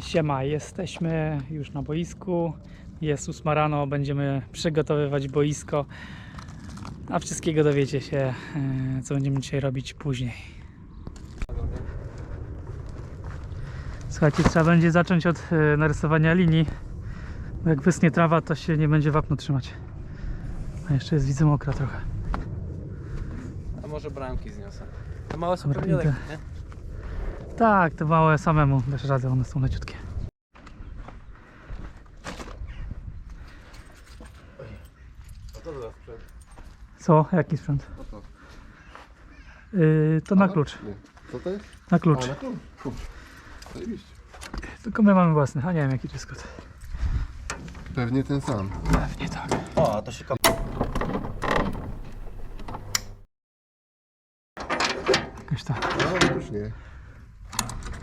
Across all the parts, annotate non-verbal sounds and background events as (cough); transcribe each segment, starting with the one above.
Siema, jesteśmy już na boisku. Jest 8 rano, będziemy przygotowywać boisko. A wszystkiego dowiecie się, e, co będziemy dzisiaj robić później. Słuchajcie, trzeba będzie zacząć od e, narysowania linii. Bo jak wysnie trawa, to się nie będzie wapno trzymać. A jeszcze jest widzę mokra trochę. A może bramki zniosę. To małe są pewnie lekkie, nie? Tak, to małe samemu dasz radę, one są leciutkie. A to za sprzęt. Co? Jaki sprzęt? Yy, to na klucz. Nie. Co to jest? Na A, klucz. na klucz. Zajebiście. Tylko my mamy własny, a nie wiem jaki to jest kod. Pewnie ten sam. Pewnie tak. O, a to się kap... Jakoś tak. No, otóż nie.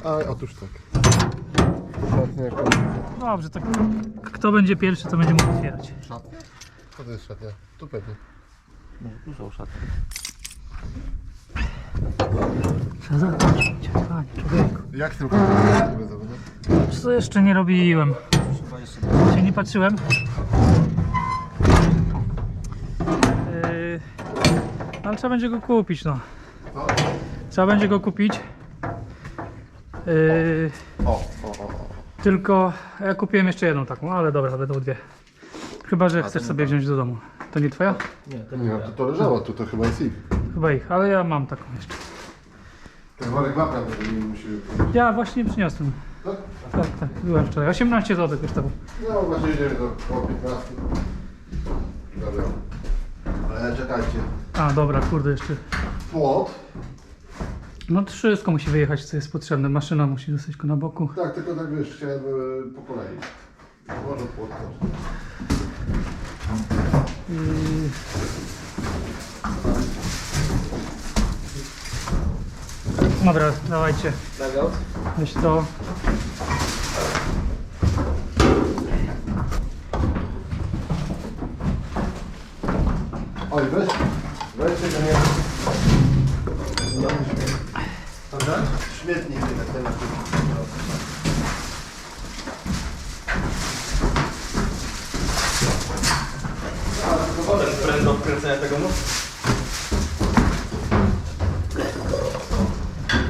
A, otóż tak. Szatnia jako... Dobrze, tak. Kto będzie pierwszy, to będzie mógł otwierać. Szatnia? Co to jest szatnia? Tu pewnie. Tu są szaty. Trzeba zobaczyć. Panie człowieku. Jak z tym komputerem nie zawodem? Co jeszcze nie robiłem? Jeszcze... Się nie patrzyłem. Yy, ale trzeba będzie go kupić, no. Co? Trzeba będzie go kupić. Yy, O, o, o, o. tylko ja kupiłem jeszcze jedną taką, ale dobra, będą dwie. Chyba, że chcesz sobie wziąć do domu. To nie twoja? Nie, to Nie, to, to leżało, tu to chyba jest ich. Chyba ich, ale ja mam taką jeszcze. Ten worek wapna to nie musi... Ja właśnie przyniosłem. Tak? Tak, tak, byłem wczoraj. 18 zł kosztował. No właśnie jedziemy do około 15. Dobra. Ale czekajcie. A, dobra, kurde, jeszcze. Płot. No wszystko musi wyjechać, co jest potrzebne. Maszyna musi zostać na boku. Tak, tylko tak wiesz, chciałem e, po kolei. Może płot też. Yy... Dobra, dawajcie. Legout? Weź to. Oj, weź, weź tego nie. Dobra? Śmietnik na ten na Prędko wkręcenia tego mu?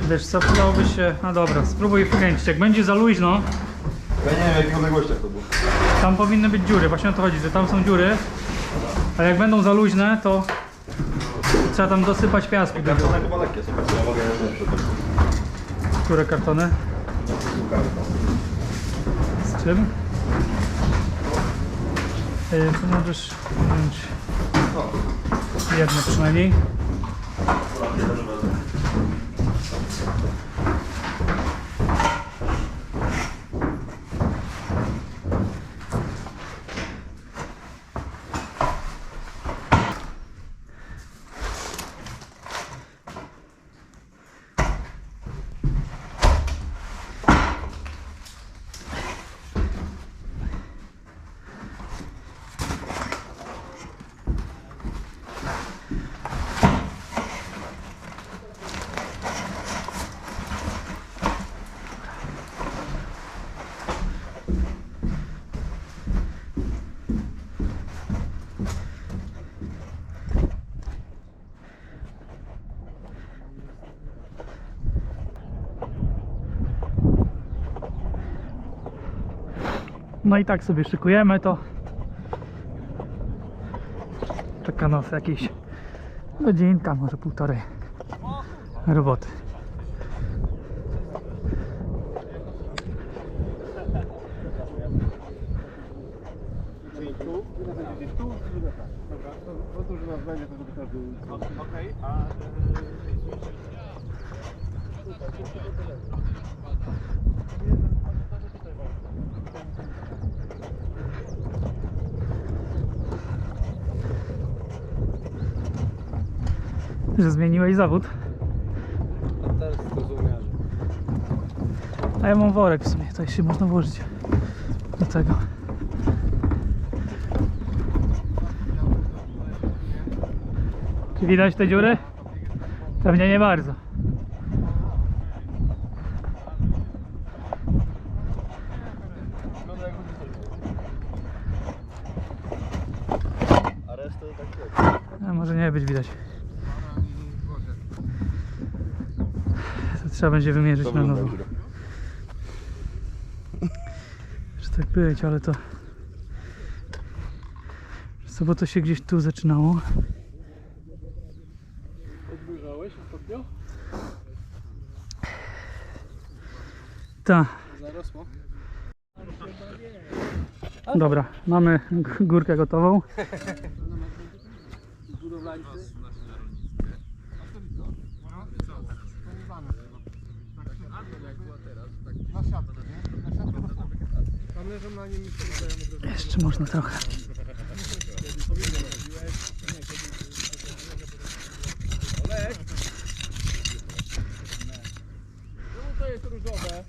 Wiesz co, przydałoby się... A dobra, spróbuj wkręcić. Jak będzie za luźno, Ja nie wiem w jakich odległościach to było. tam powinny być dziury. Właśnie o to chodzi, że tam są dziury. A jak będą za luźne, to trzeba tam dosypać piasku. Kartony chyba lekkie, słuchajcie, ja mogę. Które kartony? Z czym? Yy, możesz wziąć jedno przynajmniej. No i tak sobie szykujemy to. Czeka nas jakieś godzinka, może półtorej roboty. Okej, a... Że zmieniłeś zawód. A teraz zrozumiałem. A ja mam worek w sumie, to się można włożyć do tego. Czy widać te dziury? Pewnie nie bardzo. A może nie być widać. To trzeba będzie wymierzyć na nowo. Że tak być, ale to... Co, bo to się gdzieś tu zaczynało. Odgryzałeś ostatnio? Tak. Zarosło? Dobra, mamy górkę gotową. (laughs) Budowlańcy? Tam leżą na nim i Jeszcze można trochę. Czemu to jest różowe?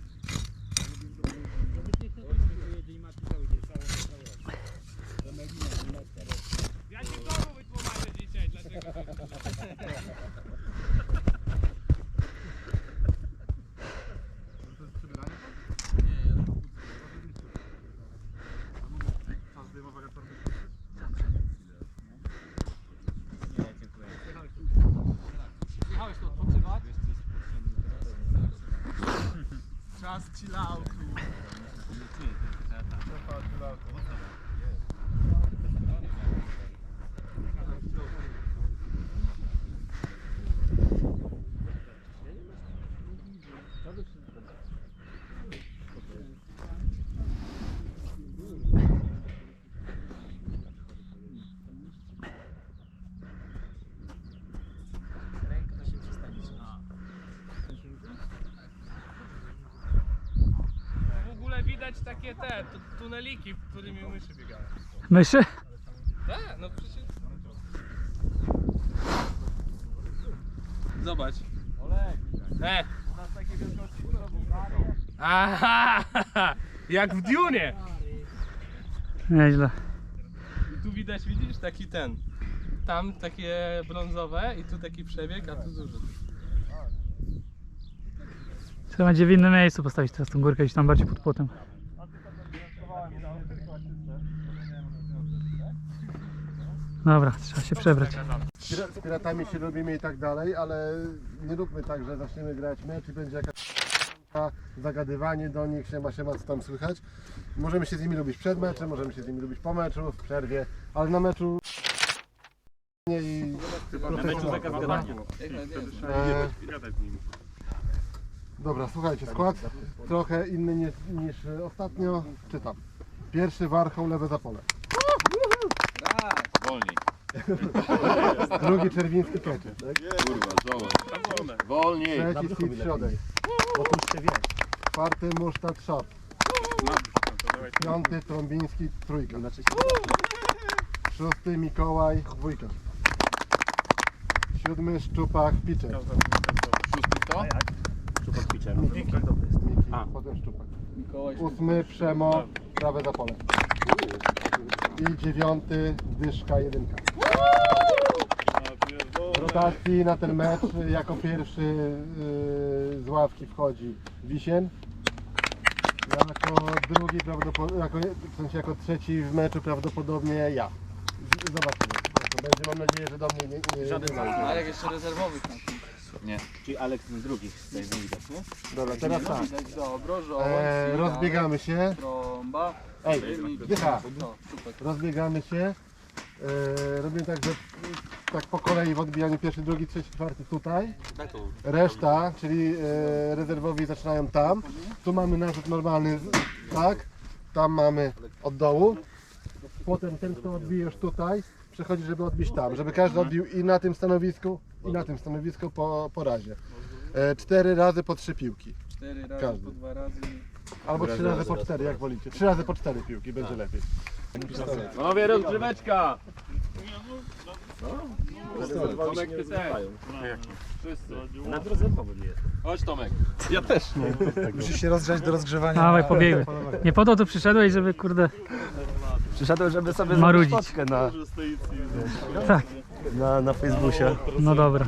Ja ci znowu wytłumaczę dzisiaj, dlaczego. Jechałeś tu odpoczywać? Czas chilloutu. W ogóle widać takie te tu, tuneliki, w którymi myszy biegają. Myszy? Tak, no przecież. Zobacz. Olek. E. U nas takie wielkości Aha! (laughs) Jak w Dune! Nieźle. I tu widać, widzisz, taki ten. Tam takie brązowe i tu taki przebieg, a tu duży. Trzeba będzie w innym miejscu postawić teraz tą górkę gdzieś tam bardziej pod płotem. Dobra, trzeba się przebrać. Z piratami się lubimy i tak dalej, ale nie róbmy tak, że zaczniemy grać mecz i będzie jakaś zagadywanie do nich, siema, siema, co tam słychać. Możemy się z nimi lubić przed meczem, możemy się z nimi lubić po meczu, w przerwie, ale na meczu nie i profesjonalnie. E, Dobra, słuchajcie, skład trochę inny niż, niż ostatnio. Czytam. Pierwszy warchoł, lewe zapole. Wolniej. Drugi czerwiński keczy. Kurwa, zobacz. Wolniej. Trzeci sit środek. Czwarty musztad szat. Piąty trąbiński trójka. Szósty Mikołaj dwójka. Siódmy szczupak piczek. Szósty kto? Miki, potem szczupak. Mikołaj Ósmy Przemo, prawe zapole. I dziewiąty Dyszka jedynka. Rotacji na ten mecz jako pierwszy yy, z ławki wchodzi Wisien. Jako drugi prawdopodobnie, jako, w sensie jako trzeci w meczu prawdopodobnie ja. Z- Zobaczymy. To będzie, mam nadzieję, że do mnie nie, nie, Żaden nie A jak jeszcze rezerwowych tam. Czyli Aleks z drugich? Dobra, teraz tak. Widać dobro, żołądź, E, sira, rozbiegamy się. Trąba. Ej, dycha. Rozbiegamy się. E, robimy tak, że tak po kolei w odbijaniu pierwszy, drugi, trzeci, czwarty tutaj. Reszta, czyli e, rezerwowi zaczynają tam. Tu mamy narzut normalny, tak. Tam mamy od dołu. Potem ten, kto odbije już tutaj, przechodzi, żeby odbić tam. Żeby każdy odbił i na tym stanowisku, i na tym stanowisku po, po razie. E, cztery razy po trzy piłki. Cztery razy, Każdy. po dwa razy. Albo trzy razy po cztery, jak wolicie. Trzy razy po cztery piłki, będzie lepiej. Panowie, rozgryweczka! Tomek, ty też. Na drodze powoli jest. Chodź Tomek. Musisz się rozgrzać do rozgrzewania. Dawaj, pobiegły. Nie po to tu przyszedłeś, żeby kurde Przyszedłem, żeby sobie Marudzić. zrobić fotkę na, Tak, na, na Facebookie. no dobra.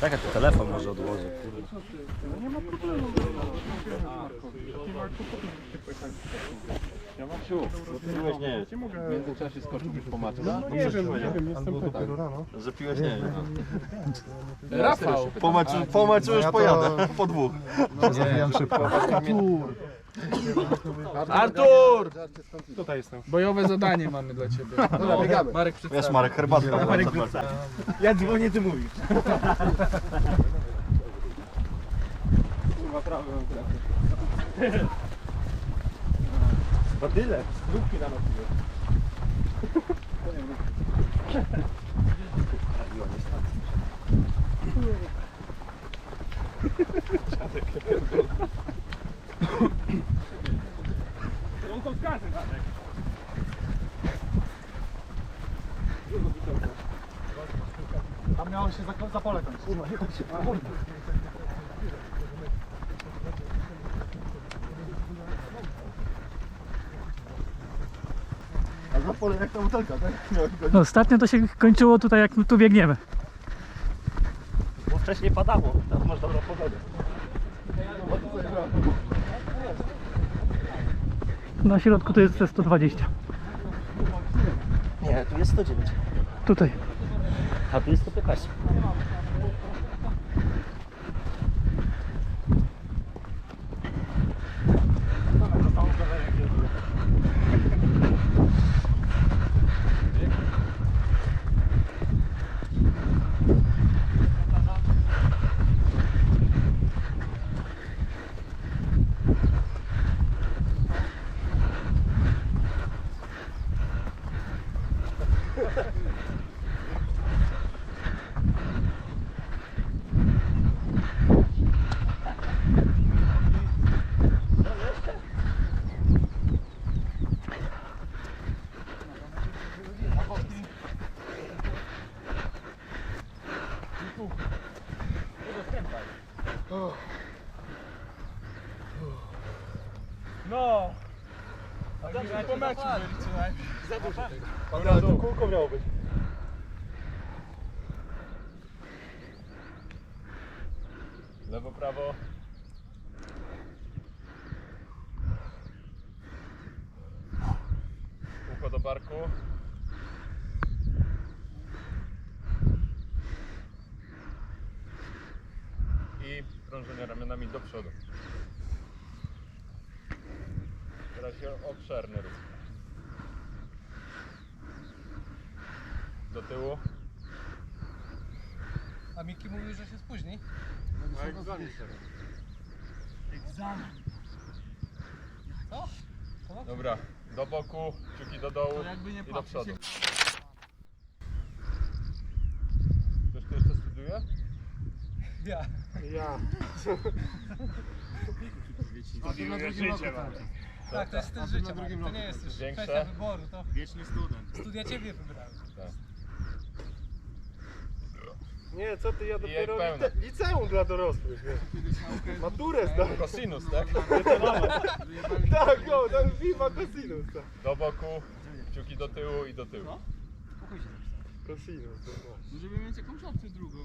Tak, jak to telefon może odłożyć. Piłeś nie jest. W międzyczasie skoczyłbyś po macie. Nie wiem, nie wiem, jestem pytań. Że piłeś nie jest. Rafał! Po meczu, już pojadę. Po dwóch. Artur! Tutaj jestem. Bojowe zadanie mamy dla ciebie. Dobra, biegamy. Marek Wiesz przedstawi. Marek, herbatka. Marek Ja dzwonię, ty mówisz. Badyle, lubki na nas (laughs) Tam miało się za, za pole kończyć. A za pole jak ta butelka, tak? No, ostatnio to się kończyło tutaj, jak tu biegniemy. Bo wcześniej padało. Teraz masz dobrą pogodę. Na środku to jest te 120. Nie, tu jest 109. Tutaj. A tu jest 115. Meczu byli. Dobra, to kółko miało być. Lewo, prawo. Ucho do barku. I krążenie ramionami do przodu. Się obszerny ruch. Do tyłu. A Miki mówił, że się spóźni. A egzamin Dobra, do boku, kciuki do dołu To jakby nie i do przodu. Ktoś tu jeszcze studiuje? Ja. Ja. A to na drugim roku tam. Tak, to jest styl życia. drugim Marek. To roku nie jest już Większe? kwestia wyboru. To Wieczny student. studia ciebie wybrały. Nie, co ty, ja jak dopiero pełne. lice- liceum dla dorosłych, wiesz. Maturę zdałem. Kosinus, tak? Tak, o, ten Viva Cosinus. tak. Do boku, kciuki do tyłu i do tyłu. Cosinus, no. Żeby mieć jakąś opcję drugą.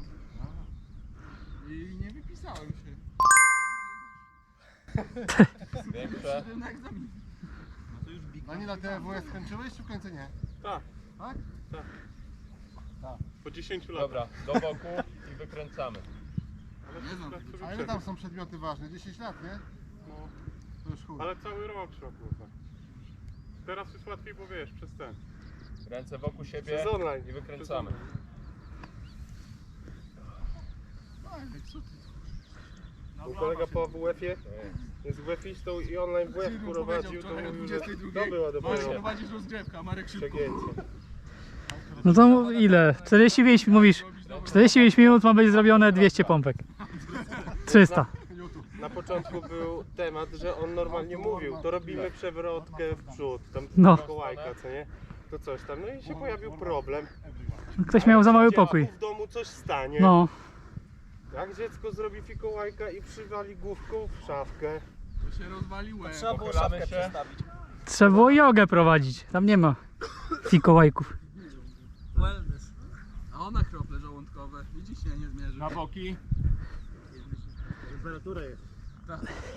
I nie wypisałem się. Większe. Na egzamin. Anila, ty WS skończyłeś czy w końcu nie? Tak. Tak? Po 10 latach. Dobra, do boku i wykręcamy. Nie znam tego. A ile tam są przedmioty ważne? 10 lat, nie? No. To już chuj. Ale cały rok trzeba było tak. Teraz jest łatwiej, bo wiesz, przez ten. Ręce wokół siebie Przez online. i wykręcamy. Mój kolega po WF-ie jest WF-istą i online WF prowadził, to mówił, że to była dopiero Prowadzisz rozgrzewkę, a Marek szybko. przegięcie. No to ile? 45 mówisz? 45 minut ma być zrobione 200 pompek. 300. Na początku był temat, że on normalnie mówił, to robimy przewrotkę w przód, tam No. kołajka, co nie? To coś tam. No i się pojawił problem. Ktoś miał za mały Działa, pokój. W domu coś stanie. No, Jak dziecko zrobi fikołajka i przywali główką w szafkę. To się rozwaliłem. Pochylamy się. trzeba było jogę prowadzić. Tam nie ma fikołajków. Wellness. A ona krople żołądkowe. Widzisz, ja nie zmierzę. Na boki. Temperatura jest.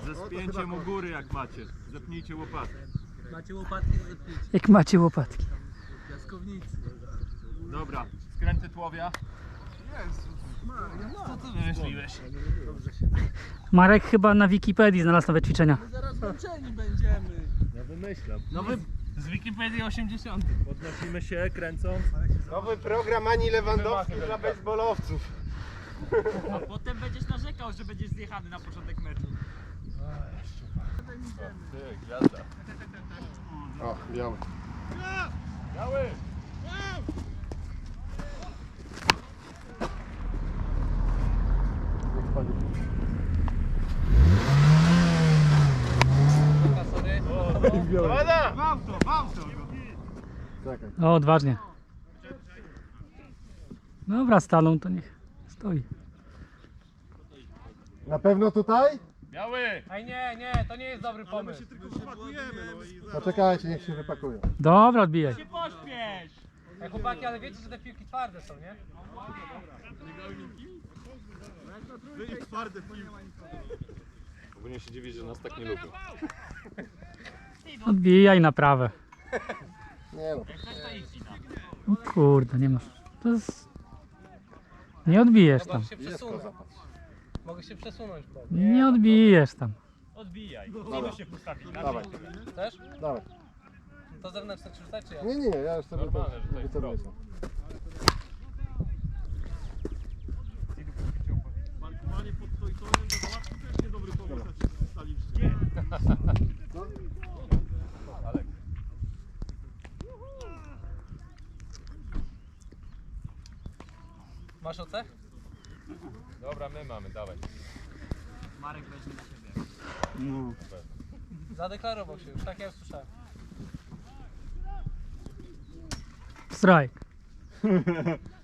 Ze spięciem u góry jak macie. Zepnijcie łopatę. Macie łopatki, zepnijcie. Jak macie łopatki. Piaskownicy. Dobra, skręty tłowia. Co ty wymyśliłeś? Marek chyba na Wikipedii znalazł nowe ćwiczenia. Zaraz męczeni będziemy. Ja wymyślam. No wy... Z Wikipedii 80. Podnosimy się, kręcąc. Nowy program Ani Lewandowski dla baseballowców. A potem będziesz narzekał, że będziesz zjechany na początek meczu. Ty, gwiazda. O, biały. Biały! Pada! Czekaj. O, odważnie. Dobra, stanął, to niech stoi. Na pewno tutaj? Biały! Ej nie, nie, to nie jest dobry pomysł. Poczekajcie, niech się wypakują. Dobra, odbijaj. się pośpiesz! Ej chłopaki, ale wiecie, że te piłki twarde są, nie? Ogólnie się dziwi, że nas tak nie lubią. (laughs) Odbijaj na prawe. Nie no. Kurde, nie masz. To jest... Nie odbijesz tam. Mogę się przesunąć. Mogę się przesunąć, bo. Nie odbijesz tam. Odbijaj. Się postawi. Dawaj, Też? dawaj. To zewnętrzne czy rzucać, czy ja? Nie, nie, ja już sobie to Normalne, że to jest wyceluję. Masz oce? Dobra, my mamy, dawaj. Marek weźmie na siebie. Zadeklarował się już, tak ja słyszałem. Strike. (laughs)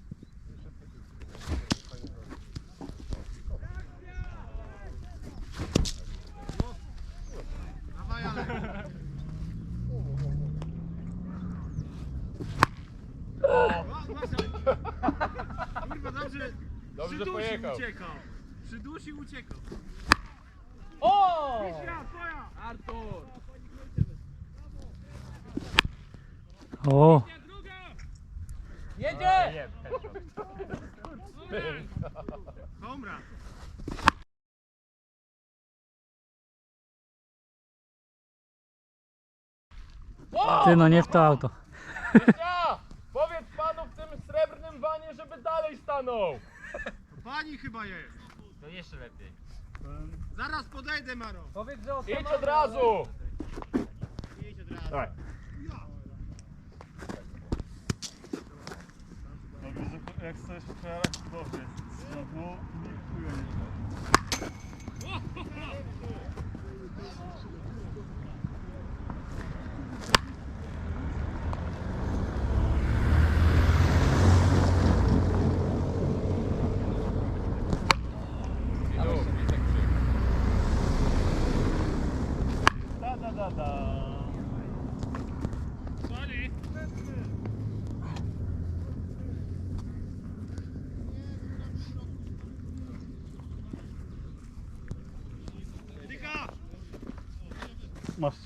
Że pojechał. Przydusił, uciekał. O! Artur! O, Jedzie! Komra. ty no nie w to auto. Powiedz panu w tym srebrnym wanie, żeby dalej stanął! Pani chyba jest. To jeszcze lepiej. Zaraz podejdę, Maro. Powiedz, że Idź od razu! Dawaj. Jak chcesz przelać, powiedz. Znowu nie Da,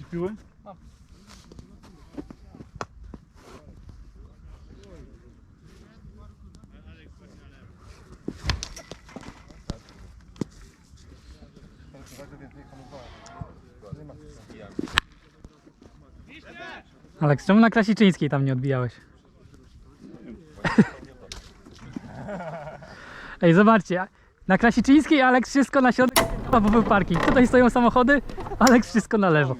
Masz ci piły? Aleks, czemu na Krasiczyńskiej tam nie odbijałeś? (laughs) Ej, zobaczcie. Na Krasiczyńskiej Aleks wszystko na środek, bo był parking. Tutaj stoją samochody, Aleks wszystko na lewo.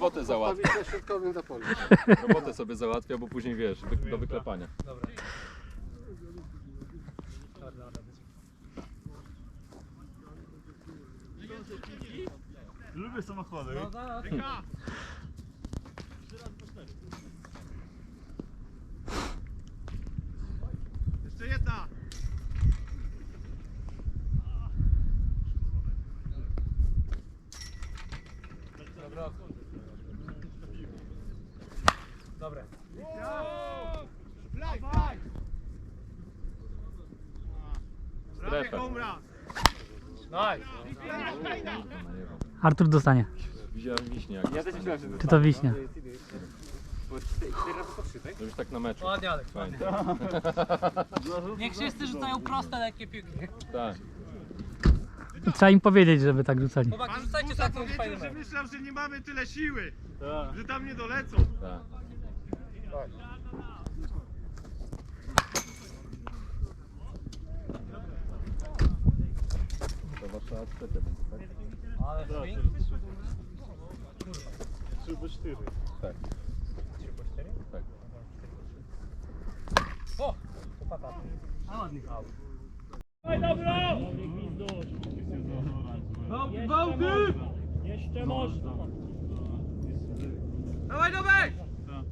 Robotę załatwia. Na środkowym zapolu. (laughs) Robotę sobie załatwia, bo później wiesz, do wyklepania. Lubię samochody. No, zaraz. Jeszcze jedna. Dobra. Dobre. Fly, fly. Nice. Artur dostanie. Widziałem wiśnie jak Ja też myślałem, że Czy to wiśnia? To już tak na meczu. Ładnie, Alek. Fajnie. (laughs) Niech wszyscy rzucają proste, lekkie piłki. Tak. Trzeba im powiedzieć, żeby tak rzucali. Chłopaki, rzucajcie Musa tak, to powiedział, że myślał, że nie mamy tyle siły, że tam nie dolecą. Tak. To wasza trzecia będzie, tak? Ale swing? 3 do 4. Tak. 3 po 4? Tak. O! Popata. A ładny hał. Dawaj dobra! Dobry Bałty! Jeszcze można. Dawaj dobra! Tak.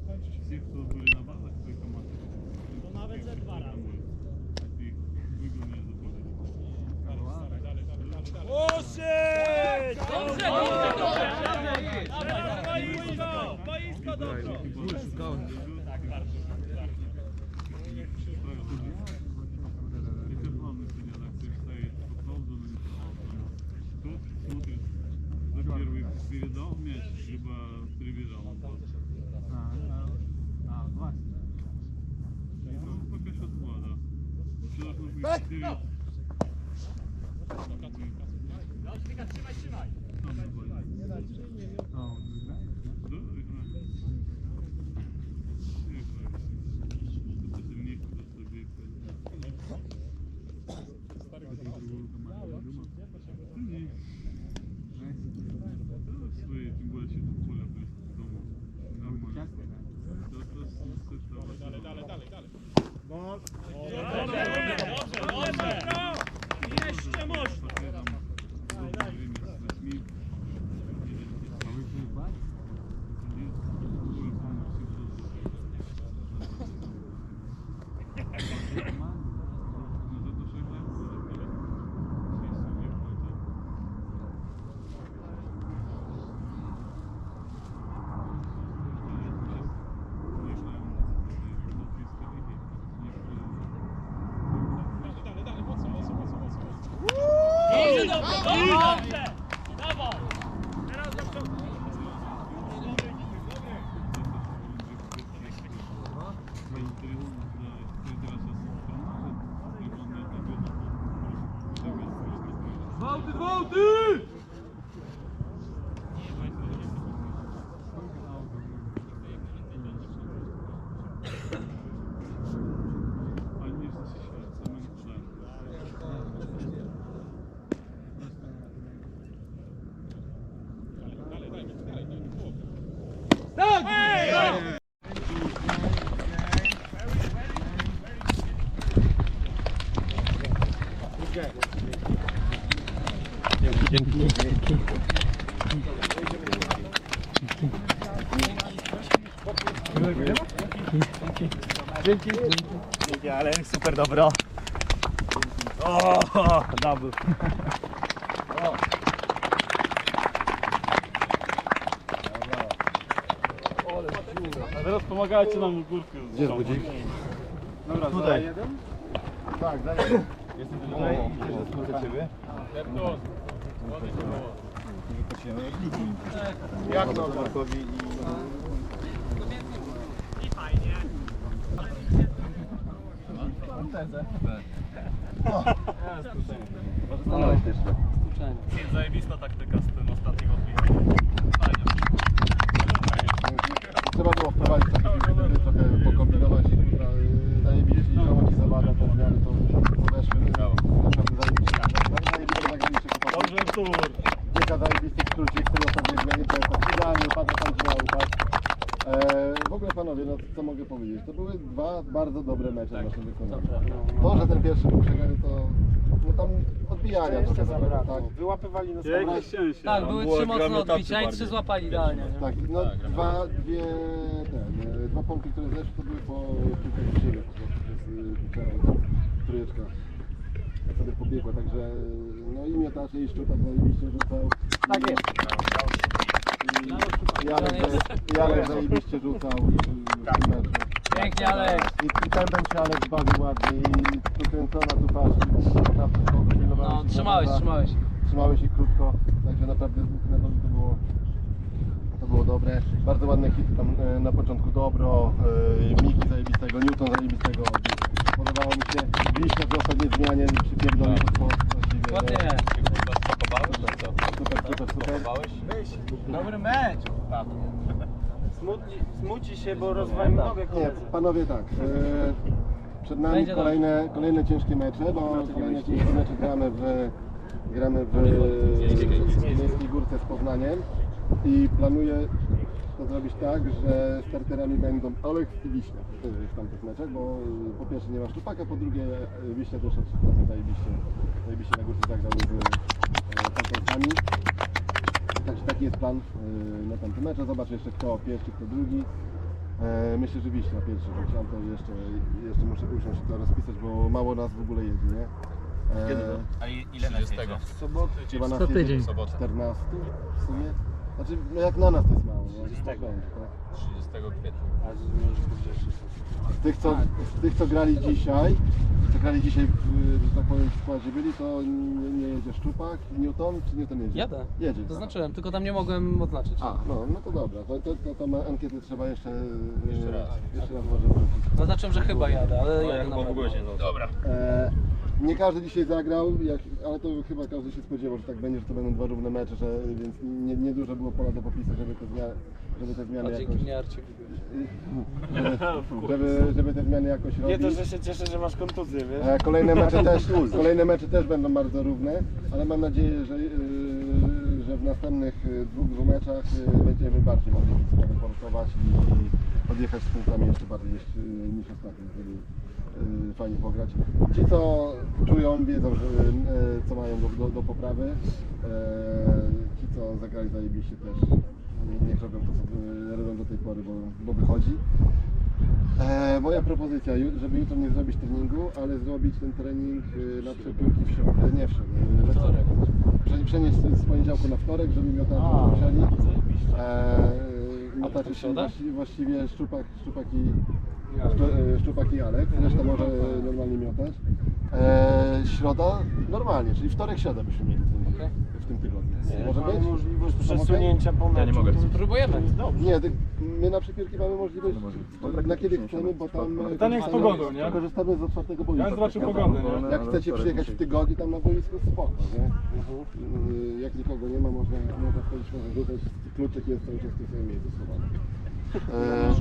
Bałty, Dzięki, ale super dobro. O, double. A teraz pomagajcie nam w górkę. Gdzie jest budzik? Dobra, tutaj. Tak, daję. Jestem tutaj. Też ciebie. Jak no? Markowi i... Zajebista taktyka z tym ostatnim odbijaniem. Trzeba było wprowadzić takie piłki, trochę pokombinować. e, Zajebiście zioło ci zabada, te zmiany to podeszły. Naprawdę zajebiście. Zajebiście chłopaki. Dobrze, tur. Kilka zajebistych skrócik w tej ostatniej zmianie, to jest idealnie upadł, tam upaść. E, w ogóle panowie, no co mogę powiedzieć? To były dwa bardzo dobre mecze w naszym wykonaniu. Ten pierwszy był przegrany, to no tam odbijania trochę zabrakło, tak? Wyłapywali nas Jakie szczęście. Tak, były trzy mocne odbicia i trzy złapali idealnie. nie? Tak, no dwa, dwie, ten, e, dwa pompki, które zeszły, to były po kilka krzywych po prostu przez y, wczoraj, trójeczka sobie pobiegła, także e, no i miotacze i szczupak zajebiście rzucał. Tak jest. Janek, zaje- Janek zajebiście rzucał y, w tym meczu. Pięknie, Alek. I, i ten będzie Alek zbawił ładnie i tu kręcona tu patrz, No, trzymałeś, trzymałeś. Trzymałeś ich krótko, także naprawdę naprawdę to było było dobre. Bardzo ładne hity tam e, na początku dobro, e, Miki zajebistego, Newton zajebistego. Podobało mi się Wiśnia w ostatniej zmianie przypierdolił pod sport właściwie. Ładnie. Super, super, super. Dobry mecz. Smuci, smuci się, bo rozwalił nogę Nie, panowie tak. E, przed nami Będzie kolejne, kolejne ciężkie mecze, bo kolejne ciężkie mecze gramy w, gramy w Miejskiej Górce. Z Poznaniem. I planuję to zrobić tak, że starterami będą Olek i Wiśnia w tamtych meczach, bo e, po pierwsze nie ma Szczupaka, po drugie e, Wiśnia też ostatnio zajebiście, zajebiście na górce zagrał z e. Także taki jest plan e, na tamte mecze. Zobaczę jeszcze kto pierwszy, kto drugi. E, Myślę, że Wiśnia pierwszy, bo chciałem to jeszcze, jeszcze muszę usiąść to rozpisać, bo mało nas w ogóle jedzie, nie? E, A ile na tego? Chyba nas Co tydzień. 14 w sumie. Znaczy, no jak na nas to jest mało, no. Tak? 30 kwietnia. Z tych, co, tych, co grali dzisiaj, co grali dzisiaj, w, że tak powiem, w składzie byli, to nie, nie jedzie Szczupak, Newton, czy Newton jedzie? Jadę. Jedzie. Zaznaczyłem, tylko tam nie mogłem odznaczyć. A, no, no to dobra, to, to, to, to ankiety trzeba jeszcze, jeszcze raz, jeszcze raz może wrócić. Zaznaczyłem, że chyba jadę, ale jadę na pewno. Dobra. E, nie każdy dzisiaj zagrał, jak, ale to chyba każdy się spodziewał, że tak będzie, że to będą dwa równe mecze, że, więc nie, nie dużo było pola do popisu, żeby te, zmiany, żeby te zmiany A jakoś... dzięki mnie (laughs) Żeby, żeby te zmiany jakoś robić. Nie to, że się cieszę, że masz kontuzję, wiesz? E, Kolejne mecze, (laughs) też, kolejne mecze też będą bardzo równe, ale mam nadzieję, że, yy, że w następnych yy, dwóch, dwóch meczach yy, będziemy bardziej mogli sobie portować i, i odjechać z punktami jeszcze bardziej niż, niż ostatnio, żeby yy, fajnie pograć. Ci co czują, wiedzą, że, yy, co mają do, do, do poprawy. Yy, Ci co zagrali zajebiście też nie- niech robią to, co robią do tej pory, bo, bo wychodzi. E, moja propozycja, żeby jutro nie zrobić treningu, ale zrobić ten trening y, na przepiórki w środę, nie w środę, y, we wtorek. Prze- Przenieść z, poniedziałku na wtorek, żeby miotacze musieli. E, miotacze się właściwie, właściwie szczupak, szczupak i e, Szczupak i Alek, reszta może e, normalnie miotać. E, środa normalnie, czyli wtorek, środa byśmy mieli w tym tygodniu. Może być? możliwość To przesunięcia po meczu. Ja nie mogę. Próbujemy. Nie, ty, my na przepiórki mamy możliwość na kiedy chcemy, bo tam e, Pytanie z pogodą, nie? korzystamy z otwartego boiska. Ja zobaczę pogodę, nie? Jak chcecie przyjechać w tygodniu tam na boisko, spoko, nie? Y, Jak nikogo nie ma, można, można wchodzić, można rzucać, kluczyk jest cały czas w tym samym miejscu schowany. E,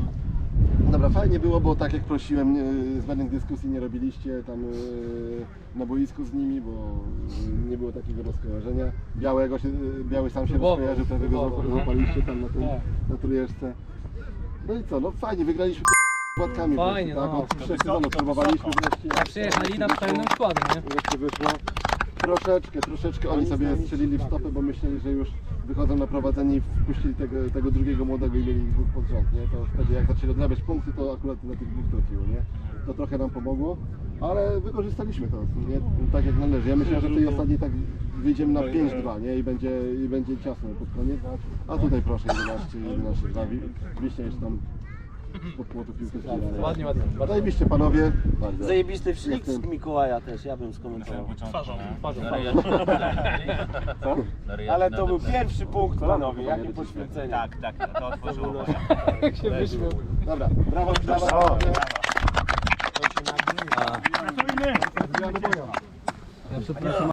Dobra, fajnie było, bo tak jak prosiłem, nie- zbędnych dyskusji nie robiliście tam e, na boisku z nimi, bo e, nie było takiego rozkojarzenia. Białego się, e, biały sam się Próbował, rozkojarzył, prawie go próbował, złapaliście tam na, tym, Tak. na trójeczce. No i co, no fajnie, wygraliśmy płatkami. Fajnie, tak? no. Od trzech sezonów próbowaliśmy wreszcie. A przyjechali na pełnym składem, nie? Wreszcie wyszło. Troszeczkę, troszeczkę oni sobie strzelili w stopę, bo myśleli, że już wychodzą na prowadzenie i wpuścili tego, tego drugiego młodego i mieli ich dwóch pod rząd, nie? To wtedy jak zaczęli odrabiać punkty, to akurat na tych dwóch trafiło, nie? To trochę nam pomogło, ale wykorzystaliśmy to, nie? Tak jak należy. Ja myślę, że w tej ostatniej tak wyjdziemy na 5-2, nie? I będzie, i będzie ciasno pod koniec. A tutaj proszę 11, 11, 2, Wiśnia jeszcze tam pod płotu piłkę strzela. Ładnie, ładnie. Bardzo Zajebiście panowie. Zajebisty flick Jestem. z Mikołaja też, ja bym skomentował. twarzą. Ale to był pierwszy punkt, panowie, jakie poświęcenie. Tak, tak, to otworzyło. Jak się wyśmiał. Dobra, brawo, brawo. Ja przepraszam.